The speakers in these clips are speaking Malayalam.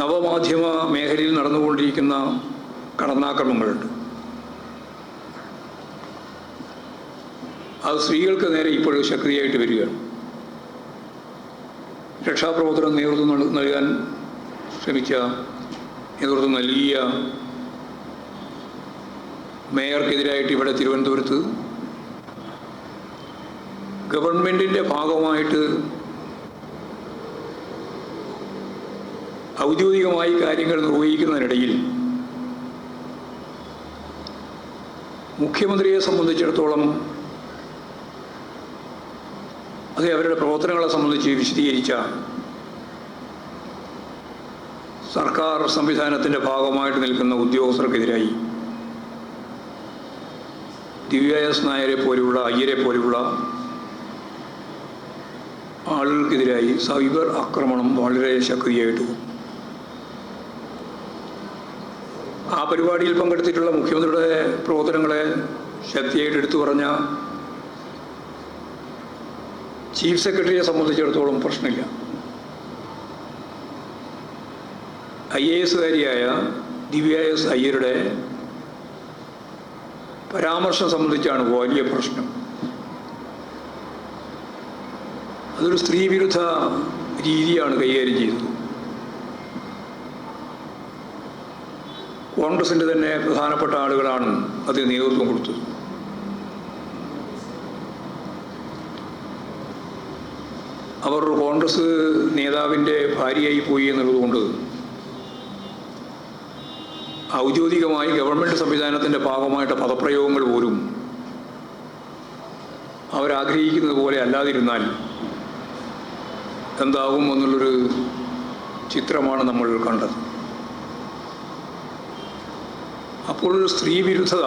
നവമാധ്യമ മേഖലയിൽ നടന്നുകൊണ്ടിരിക്കുന്ന കടന്നാക്രമങ്ങളുണ്ട്. അത് സ്ത്രീകൾക്ക് നേരെ ഇപ്പോഴും ശക്തിയായിട്ട് വരികയാണ്. രക്ഷാപ്രവർത്തനം നേതൃത്വം നൽ- നൽകാൻ ശ്രമിച്ച നേതൃത്വം നൽകിയ മേയർക്കെതിരായിട്ട് ഇവിടെ തിരുവനന്തപുരത്ത് ഗവൺമെന്റിന്റെ ഭാഗമായിട്ട് ഔദ്യോഗികമായി കാര്യങ്ങൾ നിർവഹിക്കുന്നതിനിടയിൽ മുഖ്യമന്ത്രിയെ സംബന്ധിച്ചിടത്തോളം അത് അവരുടെ പ്രവർത്തനങ്ങളെ സംബന്ധിച്ച് വിശദീകരിച്ച സർക്കാർ സംവിധാനത്തിന്റെ ഭാഗമായിട്ട് നിൽക്കുന്ന ഉദ്യോഗസ്ഥർക്കെതിരായി ദിവ്യ എസ് നായരെ പോലെയുള്ള അയ്യരെ പോലെയുള്ള ആളുകൾക്കെതിരായി സൈബർ ആക്രമണം വളരെ ശക്തിയായിട്ട് വന്നു. ആ പരിപാടിയിൽ പങ്കെടുത്തിട്ടുള്ള മുഖ്യമന്ത്രിയുടെ പ്രവർത്തനങ്ങളെ ശക്തിയായിട്ട് എടുത്തു പറഞ്ഞ ചീഫ് സെക്രട്ടറിയെ സംബന്ധിച്ചിടത്തോളം പ്രശ്നമില്ല. ഐ എ എസുകാരിയായ ദിവ്യ എസ് അയ്യരുടെ പരാമർശം സംബന്ധിച്ചാണ് വലിയ പ്രശ്നം. അതൊരു സ്ത്രീവിരുദ്ധ രീതിയാണ് കൈകാര്യം ചെയ്തത്. കോൺഗ്രസിന്റെ തന്നെ പ്രധാനപ്പെട്ട ആളുകളാണ് അതിന് നേതൃത്വം കൊടുത്തത്. അവർ കോൺഗ്രസ് നേതാവിന്റെ ഭാര്യയായി പോയി എന്നുള്ളതുകൊണ്ട് ഔദ്യോഗികമായി ഗവൺമെന്റ് സംവിധാനത്തിന്റെ ഭാഗമായിട്ട് പദപ്രയോഗങ്ങൾ പോലും അവരാഗ്രഹിക്കുന്നത് പോലെ അല്ലാതിരുന്നാൽ എന്താകും എന്നുള്ളൊരു ചിത്രമാണ് നമ്മൾ കണ്ടത്. അപ്പോൾ ഒരു സ്ത്രീ വിരുദ്ധത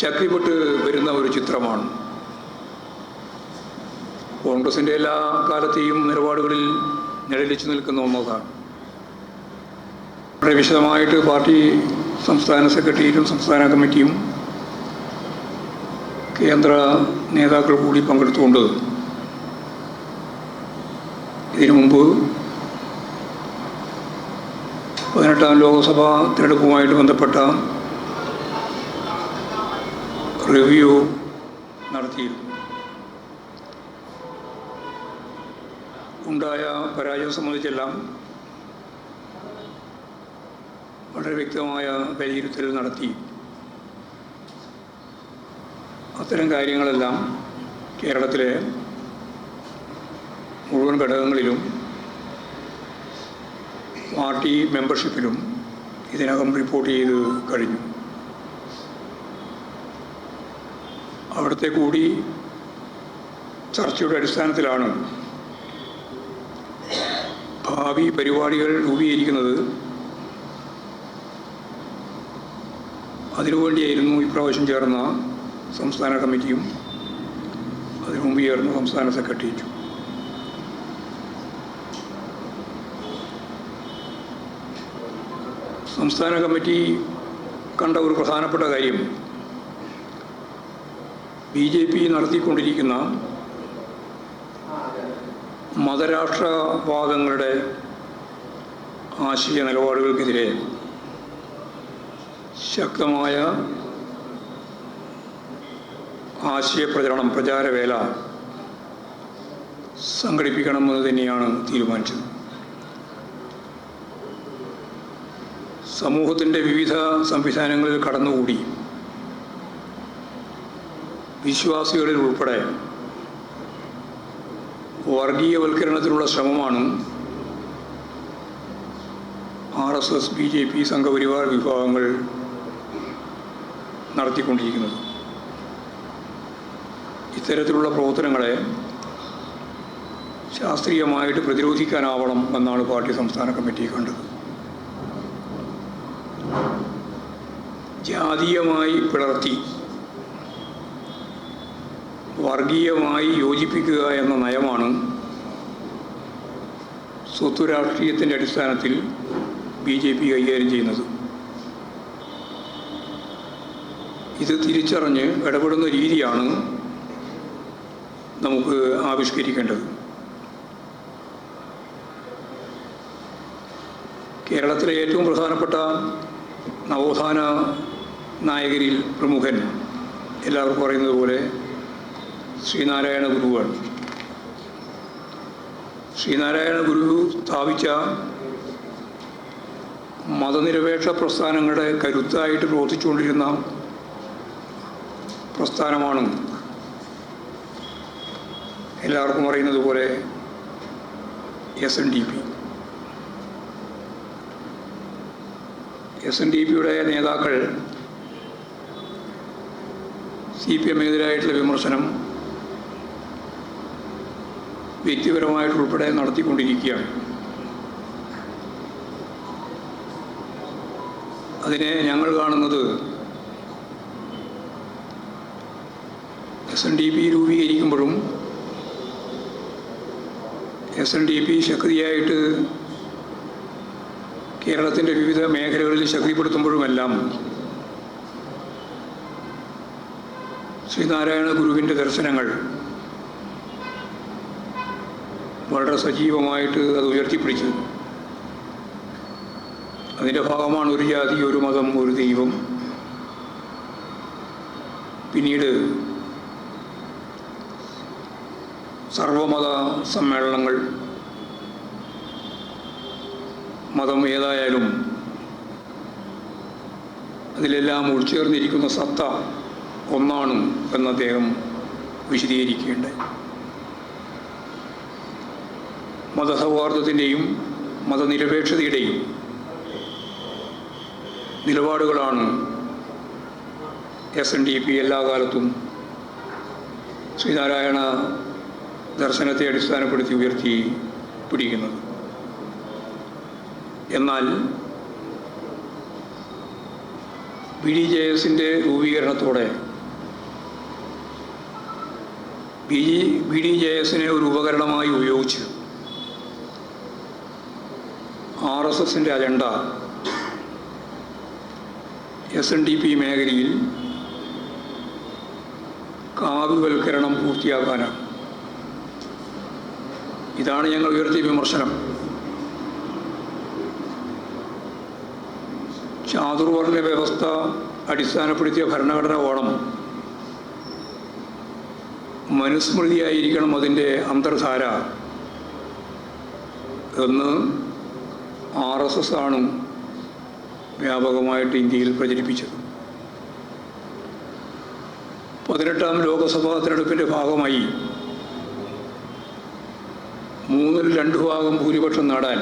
ശക്തിപ്പെട്ട് വരുന്ന ഒരു ചിത്രമാണ്. കോൺഗ്രസിന്റെ എല്ലാ കാലത്തെയും നിലപാടുകളിൽ നിഴലിച്ചു നിൽക്കുന്ന ഒന്നതാണ്. വളരെ വിശദമായിട്ട് പാർട്ടി സംസ്ഥാന സെക്രട്ടേറിയറ്റും സംസ്ഥാന കമ്മിറ്റിയും കേന്ദ്ര നേതാക്കൾ കൂടി പങ്കെടുത്തുകൊണ്ട് ഇതിനു മുമ്പ് പതിനെട്ടാം ലോക്സഭാ തിരഞ്ഞെടുപ്പുമായിട്ട് ബന്ധപ്പെട്ട റിവ്യൂ നടത്തിയിരുന്നു. ഉണ്ടായ പരാജയം സംബന്ധിച്ചെല്ലാം വളരെ വ്യക്തമായ വിലയിരുത്തൽ നടത്തി. അത്തരം കാര്യങ്ങളെല്ലാം കേരളത്തിലെ മുഴുവൻ ഘടകങ്ങളിലും പാർട്ടി മെമ്പർഷിപ്പിലും ഇതിനകം റിപ്പോർട്ട് ചെയ്ത് കഴിഞ്ഞു. അവിടുത്തെ കൂടി ചർച്ചയുടെ അടിസ്ഥാനത്തിലാണ് ഭാവി പരിപാടികൾ രൂപീകരിക്കുന്നത്. അതിനുവേണ്ടിയായിരുന്നു ഇപ്രാവശ്യം ചേർന്ന സംസ്ഥാന കമ്മിറ്റിയും അതിനു മുമ്പ് ചേർന്ന സംസ്ഥാന സെക്രട്ടേറിയറ്റും. സംസ്ഥാന കമ്മിറ്റി കണ്ട ഒരു പ്രധാനപ്പെട്ട കാര്യം. ബി ജെ പി നടത്തിക്കൊണ്ടിരിക്കുന്ന മതരാഷ്ട്രവാദങ്ങളുടെ ആശയ നിലപാടുകൾക്കെതിരെ ശക്തമായ ആശയപ്രചരണം പ്രചാരവേല സംഘടിപ്പിക്കണമെന്ന് തന്നെയാണ് തീരുമാനിച്ചത്. സമൂഹത്തിന്റെ വിവിധ സംവിധാനങ്ങളിൽ കടന്നുകൂടി. വിശ്വാസികളിൽ ഉൾപ്പെടെ വർഗീയവൽക്കരണത്തിനുള്ള ശ്രമമാണ് R S S B J P Sangh Parivar വിഭാഗങ്ങൾ നടത്തിക്കൊണ്ടിരിക്കുന്നത്. ഇത്തരത്തിലുള്ള പ്രവർത്തനങ്ങളെ ശാസ്ത്രീയമായിട്ട് പ്രതിരോധിക്കാനാവണം എന്നാണ് പാർട്ടി സംസ്ഥാന കമ്മിറ്റി കണ്ടത്. ജാതീയമായി പിളർത്തി. വർഗീയമായി യോജിപ്പിക്കുക എന്ന നയമാണ് സ്വത്ത് രാഷ്ട്രീയത്തിന്റെ അടിസ്ഥാനത്തിൽ ബി ജെ പി കൈകാര്യം ചെയ്യുന്നത്. ഇത് തിരിച്ചറിഞ്ഞ് ഇടപെടുന്ന രീതിയാണ് നമുക്ക് ആവിഷ്കരിക്കേണ്ടത്. കേരളത്തിലെ ഏറ്റവും പ്രധാനപ്പെട്ട നവോത്ഥാന നായകരിൽ പ്രമുഖൻ. എല്ലാവർക്കും പറയുന്നത് പോലെ ശ്രീനാരായണ ഗുരുവാണ്. ശ്രീനാരായണ ഗുരു സ്ഥാപിച്ച മതനിരപേക്ഷ പ്രസ്ഥാനങ്ങളുടെ കരുത്തായിട്ട് പ്രവർത്തിച്ചുകൊണ്ടിരുന്ന പ്രസ്ഥാനമാണ്. എല്ലാവർക്കും അറിയുന്നത് പോലെ S N D P S N D പിയുടെ നേതാക്കൾ സി പി എമ്മിനെതിരായിട്ടുള്ള വിമർശനം വ്യക്തിപരമായിട്ടുൾപ്പെടെ നടത്തിക്കൊണ്ടിരിക്കുകയാണ്. അതിനെ ഞങ്ങൾ കാണുന്നത് എസ് എൻ ഡി പി രൂപീകരിക്കുമ്പോഴും എസ് എൻ ഡി പി ശക്തിയായിട്ട് കേരളത്തിന്റെ വിവിധ മേഖലകളിൽ ശക്തിപ്പെടുത്തുമ്പോഴുമെല്ലാം ശ്രീനാരായണ ഗുരുവിന്റെ ദർശനങ്ങൾ വളരെ സജീവമായിട്ട് അത് ഉയർത്തിപ്പിടിച്ചു അതിന്റെ ഭാഗമാണ് ഒരു ജാതി ഒരു മതം ഒരു ദൈവം. പിന്നീട് സർവമത സമ്മേളനങ്ങൾ. മതം ഏതായാലും അതിലെല്ലാം ഉൾച്ചേർന്നിരിക്കുന്ന സത്ത ഒന്നാണ് എന്ന് അദ്ദേഹം വിശദീകരിക്കുകയുണ്ടായി. മതസൗഹാർദ്ദത്തിന്റെയും മതനിരപേക്ഷതയുടെയും നിലപാടുകളാണ് എസ് എൻ ഡി പി എല്ലാ കാലത്തും ശ്രീനാരായണ ദർശനത്തെ അടിസ്ഥാനപ്പെടുത്തി ഉയർത്തി പിടിക്കുന്നത്. എന്നാൽ ബി ഡി ജെ എസിന്റെ രൂപീകരണത്തോടെ ബി ബി ഡി ജെ എസിനെ ഒരു ഉപകരണമായി ഉപയോഗിച്ച്. ആർ എസ് എസിന്റെ agenda S N D P മേഖലയിൽ കാവ്യവൽക്കരണം പൂർത്തിയാക്കാനാണ്. ഇതാണ് ഞങ്ങൾ ഉയർത്തിയ വിമർശനം. ചാതുർവർണ വ്യവസ്ഥ അടിസ്ഥാനപ്പെടുത്തിയ ഭരണഘടന വേണം. മനുസ്മൃതിയായിരിക്കണം അതിന്റെ അന്തർധാര എന്ന് ആർ എസ് എസ് ആണ് വ്യാപകമായിട്ട് ഇന്ത്യയിൽ പ്രചരിപ്പിച്ചത്. പതിനെട്ടാം ലോകസഭാ തിരഞ്ഞെടുപ്പിന്റെ ഭാഗമായി മൂന്നിൽ രണ്ട് ഭാഗം ഭൂരിപക്ഷം നേടാൻ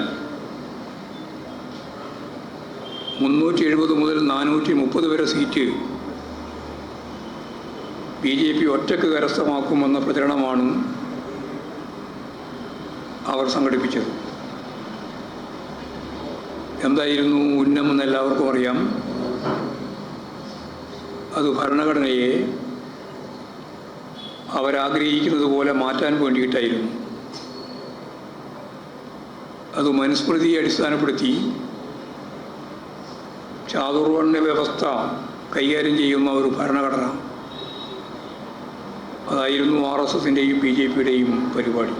മുന്നൂറ്റി എഴുപത് മുതൽ നാനൂറ്റി മുപ്പത് വരെ സീറ്റ് ബി ജെ പി ഒറ്റയ്ക്ക് കരസ്ഥമാക്കുമെന്ന പ്രചരണമാണ് അവർ സംഘടിപ്പിച്ചത്. എന്തായിരുന്നു ഉന്നമെന്ന് എല്ലാവർക്കും അറിയാം. അത് ഭരണഘടനയെ അവരാഗ്രഹിക്കുന്നത് പോലെ മാറ്റാൻ വേണ്ടിയിട്ടായിരുന്നു. അത് മനുസ്മൃതിയെ അടിസ്ഥാനപ്പെടുത്തി ചാതുർവർണ വ്യവസ്ഥ കൈകാര്യം ചെയ്യുന്ന ഒരു ഭരണഘടന. അതായിരുന്നു ആർ എസ് എസിന്റെയും ബി ജെ പിയുടെയും പരിപാടി.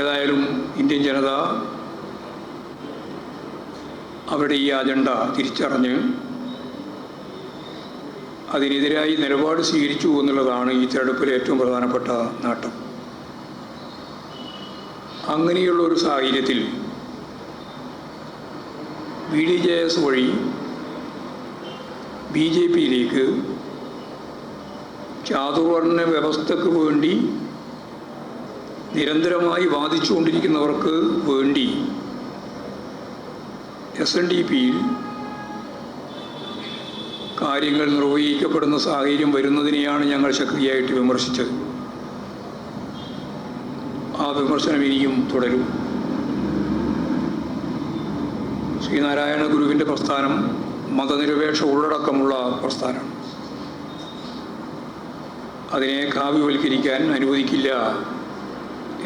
ഏതായാലും ഇന്ത്യൻ ജനത അവരുടെ ഈ അജണ്ട തിരിച്ചറിഞ്ഞ് അതിനെതിരായി നിലപാട് സ്വീകരിച്ചു എന്നുള്ളതാണ് ഈ തെരഞ്ഞെടുപ്പിലെ ഏറ്റവും പ്രധാനപ്പെട്ട നേട്ടം. അങ്ങനെയുള്ള ഒരു സാഹചര്യത്തിൽ ബി ഡി ജെ എസ് വഴി ബി ജെ പിയിലേക്ക് ചാതുർവർണ വ്യവസ്ഥക്ക് വേണ്ടി നിരന്തരമായി വാദിച്ചുകൊണ്ടിരിക്കുന്നവർക്ക് വേണ്ടി എസ് എൻ ഡി പിയിൽ കാര്യങ്ങൾ നിർവഹിക്കപ്പെടുന്ന സാഹചര്യം വരുന്നതിനെയാണ് ഞങ്ങൾ ശക്തിയായിട്ട് വിമർശിച്ചത്. ആ വിമർശനം ഇനിയും തുടരും. ശ്രീനാരായണ ഗുരുവിന്റെ പ്രസ്ഥാനം മതനിരപേക്ഷ ഉള്ളടക്കമുള്ള പ്രസ്ഥാനമാണ്. അതിനെ കാവ്യവൽക്കരിക്കാൻ അനുവദിക്കില്ല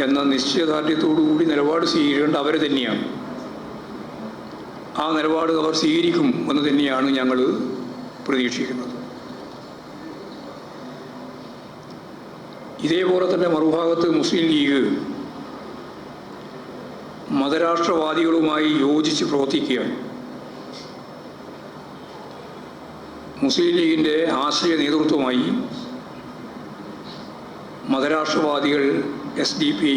എന്ന നിശ്ചയദാർഢ്യത്തോടുകൂടി നിലപാട് സ്വീകരിക്കേണ്ട അവരെ തന്നെയാണ്. ആ നിലപാട് അവർ സ്വീകരിക്കും എന്ന് തന്നെയാണ് ഞങ്ങൾ പ്രതീക്ഷിക്കുന്നത്. ഇതേപോലെ തന്നെ മറുഭാഗത്ത് മുസ്ലിം ലീഗ് മതരാഷ്ട്രവാദികളുമായി യോജിച്ച് പ്രവർത്തിക്കുകയാണ്. മുസ്ലിം ലീഗിന്റെ ആശ്രയ നേതൃത്വമായി മതരാഷ്ട്രവാദികൾ S D P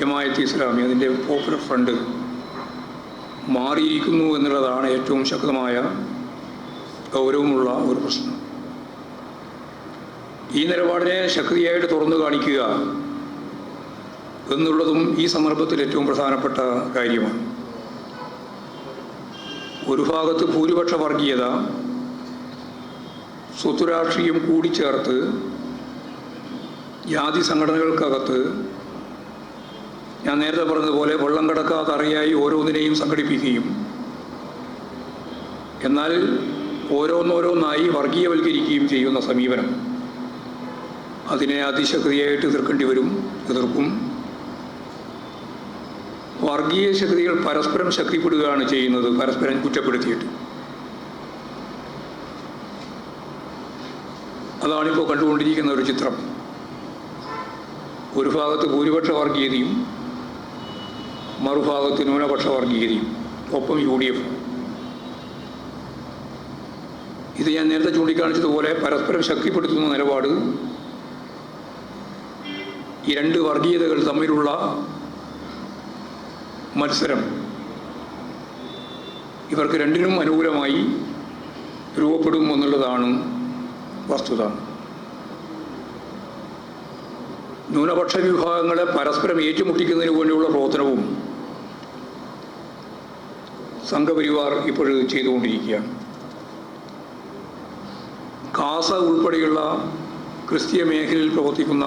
Jamaat Islami അതിന്റെ പോപ്പുലർ ഫ്രണ്ട് മാറിയിരിക്കുന്നു എന്നുള്ളതാണ് ഏറ്റവും ശക്തമായ ഗൗരവമുള്ള ഒരു പ്രശ്നം. ഈ നിലപാടിനെ ശക്തിയായിട്ട് തുറന്നു കാണിക്കുക എന്നുള്ളതും ഈ സന്ദർഭത്തിൽ ഏറ്റവും പ്രധാനപ്പെട്ട കാര്യമാണ്. ഒരു ഭാഗത്ത് ഭൂരിപക്ഷ വർഗീയത സ്വത്തുരാഷ്ട്രീയം കൂടിച്ചേർത്ത് ജാതി സംഘടനകൾക്കകത്ത് ഞാൻ നേരത്തെ പറഞ്ഞതുപോലെ വെള്ളം കിടക്കാത്ത അറിയായി ഓരോന്നിനെയും സംഘടിപ്പിക്കുകയും എന്നാൽ ഓരോന്നോരോന്നായി വർഗീയവൽക്കരിക്കുകയും ചെയ്യുന്ന സമീപനം അതിനെ അതിശക്തിയായിട്ട് എതിർക്കേണ്ടി വരും എതിർക്കും. വർഗീയ ശക്തികൾ പരസ്പരം ശക്തിപ്പെടുകയാണ് ചെയ്യുന്നത് പരസ്പരം കുറ്റപ്പെടുത്തിയിട്ട്. അതാണിപ്പോൾ കണ്ടുകൊണ്ടിരിക്കുന്ന ഒരു ചിത്രം. ഒരു ഭാഗത്ത് ഭൂരിപക്ഷ വർഗീയതയും മറുഭാഗത്ത് ന്യൂനപക്ഷ വർഗീയതയും ഒപ്പം യു ഡി എഫ് ഇത് ഞാൻ നേരത്തെ ചൂണ്ടിക്കാണിച്ചതുപോലെ പരസ്പരം ശക്തിപ്പെടുത്തുന്ന നിലപാട് ഈ രണ്ട് വർഗീയതകൾ തമ്മിലുള്ള മത്സരം ഇവർക്ക് രണ്ടിനും അനുകൂലമായി രൂപപ്പെടും എന്നുള്ളതാണ് വസ്തുത. ന്യൂനപക്ഷ വിഭാഗങ്ങളെ പരസ്പരം ഏറ്റുമുട്ടിക്കുന്നതിന് വേണ്ടിയുള്ള പ്രവർത്തനവും സംഘപരിവാർ ഇപ്പോൾ ചെയ്തുകൊണ്ടിരിക്കുകയാണ്. കാസ ഉൾപ്പെടെയുള്ള ക്രിസ്തീയ മേഖലയിൽ പ്രവർത്തിക്കുന്ന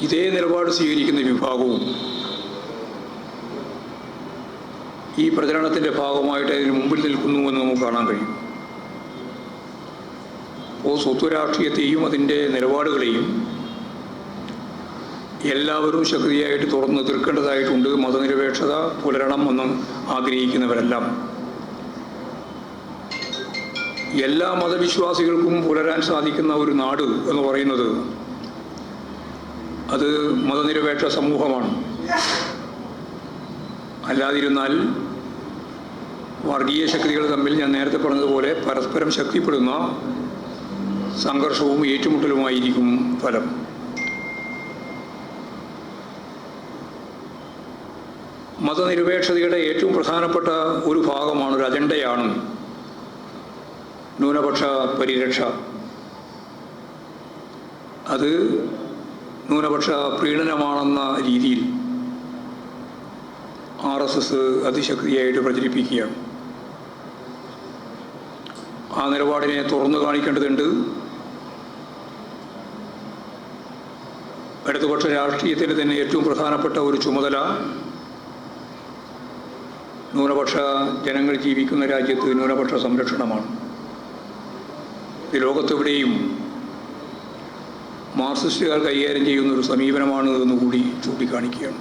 ഇതേ നിലപാട് സ്വീകരിക്കുന്ന വിഭാഗവും ഈ പ്രചരണത്തിന്റെ ഭാഗമായിട്ട് അതിന് മുമ്പിൽ നിൽക്കുന്നുവെന്ന് നമുക്ക് കാണാൻ കഴിയും. അപ്പോൾ സ്വത്വരാഷ്ട്രീയത്തെയും അതിന്റെ നിലപാടുകളെയും എല്ലാവരും ശക്തിയായിട്ട് തുറന്ന് തീർക്കേണ്ടതായിട്ടുണ്ട്. മതനിരപേക്ഷത പുലരണം എന്ന് ആഗ്രഹിക്കുന്നവരെല്ലാം. എല്ലാ മതവിശ്വാസികൾക്കും പുലരാൻ സാധിക്കുന്ന ഒരു നാട് എന്ന് പറയുന്നത് അത് മതനിരപേക്ഷ സമൂഹമാണ്. അല്ലാതിരുന്നാൽ വർഗീയ ശക്തികൾ തമ്മിൽ ഞാൻ നേരത്തെ പറഞ്ഞതുപോലെ പരസ്പരം ശക്തിപ്പെടുന്ന സംഘർഷവും ഏറ്റുമുട്ടലുമായിരിക്കും ഫലം. മതനിരപേക്ഷതയുടെ ഏറ്റവും പ്രധാനപ്പെട്ട ഒരു ഭാഗമാണ് ഒരു അജണ്ടയാണ് ന്യൂനപക്ഷ പരിരക്ഷ. അത് ന്യൂനപക്ഷ പ്രീണനമാണെന്ന രീതിയിൽ ആർ എസ് എസ് അതിശക്തിയായിട്ട് പ്രചരിപ്പിക്കുകയാണ്. ആ നിലപാടിനെ തുറന്നു കാണിക്കേണ്ടതുണ്ട്. ഇടതുപക്ഷ രാഷ്ട്രീയത്തിന് തന്നെ ഏറ്റവും പ്രധാനപ്പെട്ട ഒരു ചുമതല ന്യൂനപക്ഷ ജനങ്ങൾ ജീവിക്കുന്ന രാജ്യത്ത് ന്യൂനപക്ഷ സംരക്ഷണമാണ്. ഇത് ലോകത്തെവിടെയും മാർക്സിസ്റ്റുകാർ കൈകാര്യം ചെയ്യുന്ന ഒരു സമീപനമാണ് എന്ന് കൂടി ചൂണ്ടിക്കാണിക്കുകയാണ്.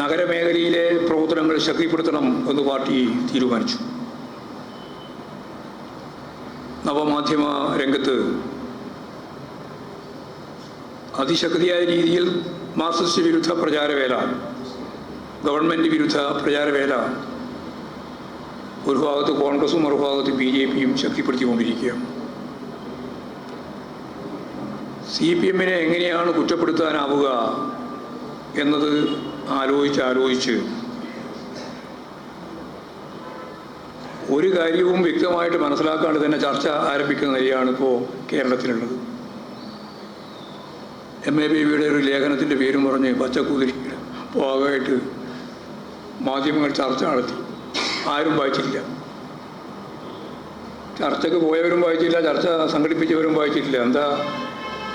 നഗരമേഖലയിലെ പ്രവർത്തനങ്ങൾ ശക്തിപ്പെടുത്തണം എന്ന് പാർട്ടി തീരുമാനിച്ചു. നവമാധ്യമ രംഗത്ത് അതിശക്തിയായ രീതിയിൽ മാർക്സിസ്റ്റ് വിരുദ്ധ പ്രചാരവേല ഗവൺമെന്റ് വിരുദ്ധ പ്രചാരവേല ഒരു ഭാഗത്ത് കോൺഗ്രസും മറുഭാഗത്ത് ബി ജെ പിയും ശക്തിപ്പെടുത്തിക്കൊണ്ടിരിക്കുകയാണ് സി പി എമ്മിനെ എങ്ങനെയാണ് കുറ്റപ്പെടുത്താനാവുക എന്നത് ആലോചിച്ച് ആലോചിച്ച് ഒരു കാര്യവും വ്യക്തമായിട്ട് മനസ്സിലാക്കാണ്ട് തന്നെ ചർച്ച ആരംഭിക്കുന്ന നിലയാണ് ഇപ്പോൾ കേരളത്തിലുള്ളത്. എം എ ബേബിയുടെ ഒരു ലേഖനത്തിന്റെ പേരും പറഞ്ഞ് പച്ചക്കൂതിരി ഭാഗമായിട്ട് മാധ്യമങ്ങൾ ചർച്ച നടത്തി. ആരും വായിച്ചിട്ടില്ല. ചർച്ചയ്ക്ക് പോയവരും വായിച്ചില്ല ചർച്ച സംഘടിപ്പിച്ചവരും വായിച്ചിട്ടില്ല. എന്താ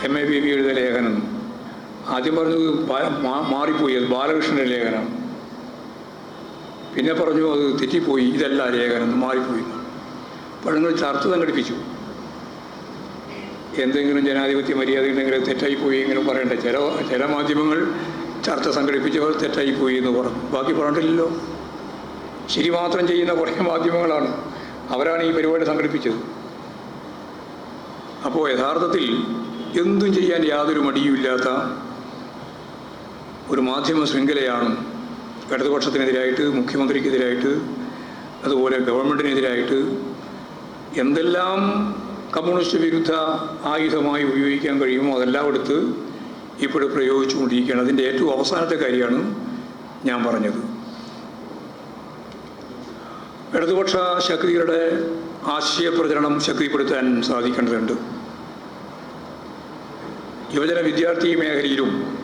എം എ ബി ബി എഴുതിയ ലേഖനം? ആദ്യം പറഞ്ഞു മാറിപ്പോയി. അത് ബാലകൃഷ്ണന്റെ ലേഖനം. പിന്നെ പറഞ്ഞു അത് തെറ്റിപ്പോയി. ഇതല്ല ലേഖനം മാറിപ്പോയി. അപ്പോൾ നിങ്ങൾ ചർച്ച സംഘടിപ്പിച്ചു. എന്തെങ്കിലും ജനാധിപത്യ മര്യാദ ഉണ്ടെങ്കിൽ തെറ്റായിപ്പോയി ഇങ്ങനെ പറയണ്ടേ? ചില ചില മാധ്യമങ്ങൾ ചർച്ച സംഘടിപ്പിച്ചവർ തെറ്റായിപ്പോയി എന്ന് പറഞ്ഞു ബാക്കി പറഞ്ഞിട്ടില്ലല്ലോ. ശരി മാത്രം ചെയ്യുന്ന കുറേ മാധ്യമങ്ങളാണ്. അവരാണ് ഈ പരിപാടി സംഘടിപ്പിച്ചത്. അപ്പോൾ യഥാർത്ഥത്തിൽ എന്തും ചെയ്യാൻ യാതൊരു മടിയുമില്ലാത്ത ഒരു മാധ്യമ ശൃംഖലയാണ് ഇടതുപക്ഷത്തിനെതിരായിട്ട് മുഖ്യമന്ത്രിക്കെതിരായിട്ട് അതുപോലെ ഗവൺമെന്റിനെതിരായിട്ട് എന്തെല്ലാം കമ്മ്യൂണിസ്റ്റ് വിരുദ്ധ ആയുധമായി ഉപയോഗിക്കാൻ കഴിയുമോ അതെല്ലാം എടുത്ത് ഇപ്പോൾ പ്രയോഗിച്ചുകൊണ്ടിരിക്കുകയാണ്. അതിന്റെ ഏറ്റവും അവസാനത്തെ കാര്യമാണ് ഞാൻ പറഞ്ഞത്. ഇടതുപക്ഷ ശക്തികളുടെ ആശയപ്രചരണം ശക്തിപ്പെടുത്താൻ സാധിക്കേണ്ടതുണ്ട്. യുവജന വിദ്യാർത്ഥി മേഖലയിലും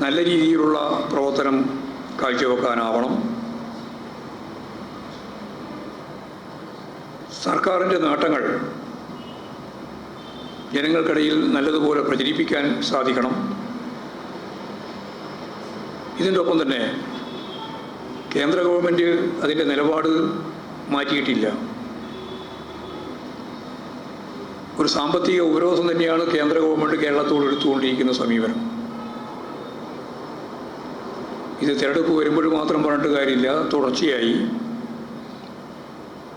നല്ല രീതിയിലുള്ള പ്രവർത്തനം കാഴ്ചവെക്കാനാവണം. സർക്കാരിന്റെ നേട്ടങ്ങൾ ജനങ്ങൾക്കിടയിൽ നല്ലതുപോലെ പ്രചരിപ്പിക്കാൻ സാധിക്കണം. ഇതിന്റെ ഒപ്പം തന്നെ കേന്ദ്ര ഗവൺമെന്റ് അതിന്റെ നിലപാട് മാറ്റിയിട്ടില്ല. ഒരു സാമ്പത്തിക ഉപരോധം തന്നെയാണ് കേന്ദ്ര ഗവൺമെന്റ് കേരളത്തോട് എടുത്തുകൊണ്ടിരിക്കുന്ന സമീപനം. ഇത് തിരഞ്ഞെടുപ്പ് വരുമ്പോൾ മാത്രം പറഞ്ഞിട്ട് കാര്യമില്ല. തുടർച്ചയായി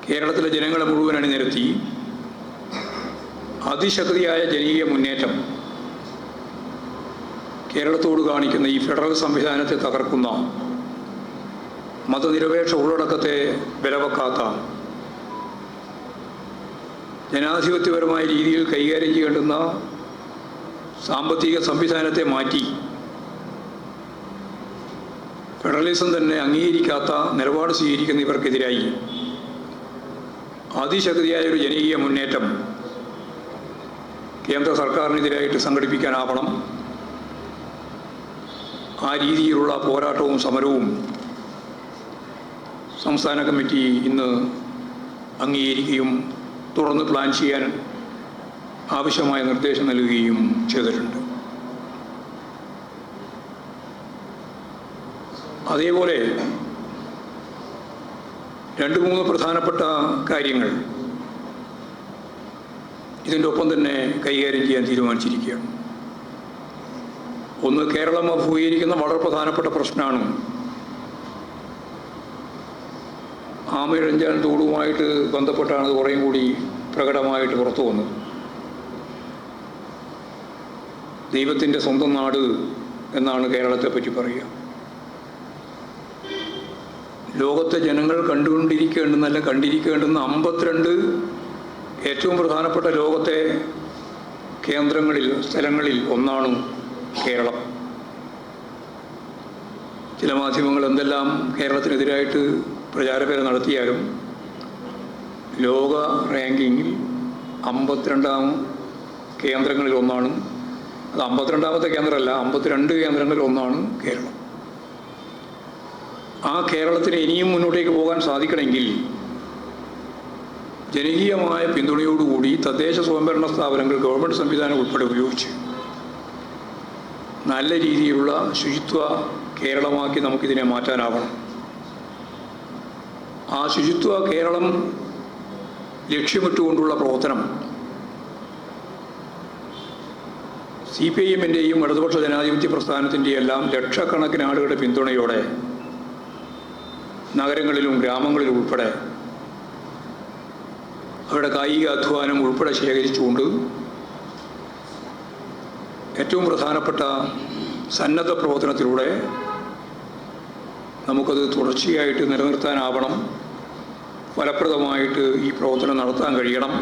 കേരളത്തിലെ ജനങ്ങളെ മുഴുവൻ അണിനിരത്തി. അതിശക്തിയായ ജനകീയ മുന്നേറ്റം. കേരളത്തോട് കാണിക്കുന്ന ഈ ഫെഡറൽ സംവിധാനത്തെ തകർക്കുന്ന മതനിരപേക്ഷ ഉള്ളടക്കത്തെ വിലവെക്കാത്ത ജനാധിപത്യപരമായ രീതിയിൽ കൈകാര്യം ചെയ്യേണ്ടുന്ന സാമ്പത്തിക സംവിധാനത്തെ മാറ്റി ഫെഡറലിസം തന്നെ അംഗീകരിക്കാത്ത നിലപാട് സ്വീകരിക്കുന്ന ഇവർക്കെതിരായി. അതിശക്തിയായ ഒരു ജനകീയ മുന്നേറ്റം. കേന്ദ്ര സർക്കാരിനെതിരായിട്ട് സംഘടിപ്പിക്കാനാവണം. ആ രീതിയിലുള്ള പോരാട്ടവും സമരവും സംസ്ഥാന കമ്മിറ്റി ഇന്ന് അംഗീകരിക്കുകയും തുടർന്ന് പ്ലാൻ ചെയ്യാൻ ആവശ്യമായ നിർദ്ദേശം നൽകുകയും ചെയ്തിട്ടുണ്ട്. അതേപോലെ രണ്ട് മൂന്ന് പ്രധാനപ്പെട്ട കാര്യങ്ങൾ ഇതിന്റെ ഒപ്പം തന്നെ കൈകാര്യം ചെയ്യാൻ തീരുമാനിച്ചിരിക്കുകയാണ് ഒന്ന് കേരളം അഭിമുഖീകരിക്കുന്ന വളരെ പ്രധാനപ്പെട്ട പ്രശ്നമാണ്. ആമയിഴഞ്ചാൻ തോടുമായിട്ട് ബന്ധപ്പെട്ടാണ് ഇത് കുറേയും കൂടി പ്രകടമായിട്ട് പുറത്തു വന്നത്. ദൈവത്തിന്റെ സ്വന്തം നാട് എന്നാണ് കേരളത്തെ പറ്റി പറയുക. ലോകത്തെ ജനങ്ങൾ കണ്ടുകൊണ്ടിരിക്കേണ്ടെന്നല്ല കണ്ടിരിക്കേണ്ടെന്ന് അമ്പത്തിരണ്ട് ഏറ്റവും പ്രധാനപ്പെട്ട ലോകത്തെ കേന്ദ്രങ്ങളിൽ സ്ഥലങ്ങളിൽ ഒന്നാണ് കേരളം. ചില മാധ്യമങ്ങൾ എന്തെല്ലാം കേരളത്തിനെതിരായിട്ട് പ്രചാരപേര നടത്തിയാലും ലോക റാങ്കിങ്ങിൽ അമ്പത്തിരണ്ടാം കേന്ദ്രങ്ങളിൽ ഒന്നാണ്. അത് അമ്പത്തിരണ്ടാമത്തെ കേന്ദ്രമല്ല അമ്പത്തിരണ്ട് കേന്ദ്രങ്ങളിൽ ഒന്നാണ് കേരളം. ആ കേരളത്തിന് ഇനിയും മുന്നോട്ടേക്ക് പോകാൻ സാധിക്കണമെങ്കിൽ ജനകീയമായ പിന്തുണയോടുകൂടി തദ്ദേശ സ്വയംഭരണ സ്ഥാപനങ്ങൾ ഗവൺമെന്റ് സംവിധാനം ഉൾപ്പെടെ ഉപയോഗിച്ച് നല്ല രീതിയിലുള്ള ശുചിത്വ കേരളമാക്കി നമുക്കിതിനെ മാറ്റാനാവണം. ആ ശുചിത്വ കേരളം ലക്ഷ്യമിട്ടുകൊണ്ടുള്ള പ്രവർത്തനം സി പി ഐ എമ്മിന്റെയും ഇടതുപക്ഷ ജനാധിപത്യ പ്രസ്ഥാനത്തിന്റെയും എല്ലാം ലക്ഷക്കണക്കിന് ആളുകളുടെ പിന്തുണയോടെ നഗരങ്ങളിലും ഗ്രാമങ്ങളിലും ഉൾപ്പെടെ അവരുടെ കായിക അധ്വാനം ഉൾപ്പെടെ ശേഖരിച്ചുകൊണ്ട് ഏറ്റവും പ്രധാനപ്പെട്ട സന്നദ്ധ പ്രവർത്തനത്തിലൂടെ നമുക്കത് തുടർച്ചയായിട്ട് നിലനിർത്താനാവണം. ഫലപ്രദമായിട്ട് ഈ പ്രവർത്തനം നടത്താൻ കഴിയണം.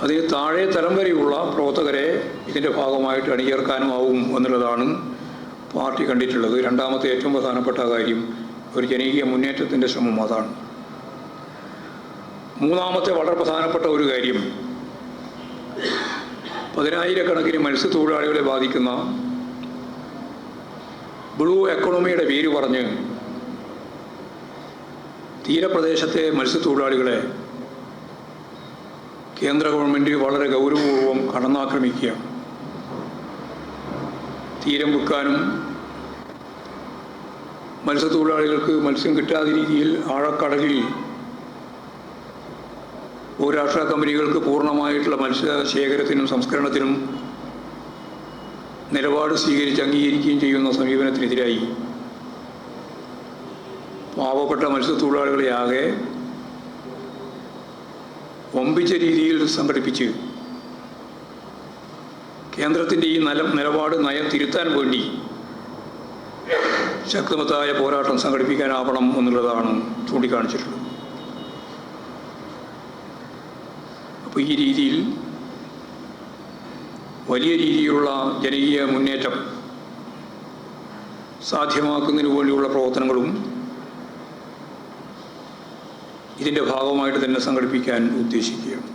അതിന് താഴെ തലം വരെയുള്ള പ്രവർത്തകരെ ഇതിന്റെ ഭാഗമായിട്ട് അണിചേർക്കാനുമാവും എന്നുള്ളതാണ് പാർട്ടി കണ്ടിട്ടുള്ളത്. രണ്ടാമത്തെ ഏറ്റവും പ്രധാനപ്പെട്ട കാര്യം ഒരു ജനകീയ മുന്നേറ്റത്തിന്റെ ശ്രമം അതാണ്. മൂന്നാമത്തെ വളരെ പ്രധാനപ്പെട്ട ഒരു കാര്യം. പതിനായിരക്കണക്കിന് മത്സ്യത്തൊഴിലാളികളെ ബാധിക്കുന്ന ബ്ലൂ എക്കണോമിയുടെ പേര് പറഞ്ഞ് തീരപ്രദേശത്തെ മത്സ്യത്തൊഴിലാളികളെ കേന്ദ്ര ഗവൺമെന്റ് വളരെ ഗൗരവപൂർവം കടന്നാക്രമിക്കുക. തീരം വിൽക്കാനും മത്സ്യത്തൊഴിലാളികൾക്ക് മത്സ്യം കിട്ടാത്ത രീതിയിൽ ആഴക്കടലിൽ ബഹുരാഷ്ട്ര കമ്പനികൾക്ക് പൂർണമായിട്ടുള്ള മത്സ്യ ശേഖരത്തിനും സംസ്കരണത്തിനും നിലപാട് സ്വീകരിച്ച് അംഗീകരിക്കുകയും ചെയ്യുന്ന സമീപനത്തിനെതിരായി പാവപ്പെട്ട മത്സ്യത്തൊഴിലാളികളെ ആകെ ഒമ്പിച്ച രീതിയിൽ സംഘടിപ്പിച്ച് കേന്ദ്രത്തിന്റെ ഈ നില നിലപാട് നയം തിരുത്താൻ വേണ്ടി ശക്തമത്തായ പോരാട്ടം സംഘടിപ്പിക്കാനാവണം എന്നുള്ളതാണ് ചൂണ്ടിക്കാണിച്ചിട്ടുള്ളത്. അപ്പോൾ ഈ രീതിയിൽ വലിയ രീതിയിലുള്ള ജനകീയ മുന്നേറ്റം സാധ്യമാക്കുന്നതിന് വേണ്ടിയുള്ള പ്രവർത്തനങ്ങളും ഇതിന്റെ ഭാഗമായിട്ട് തന്നെ സംഘടിപ്പിക്കാൻ ഉദ്ദേശിക്കുകയാണ്.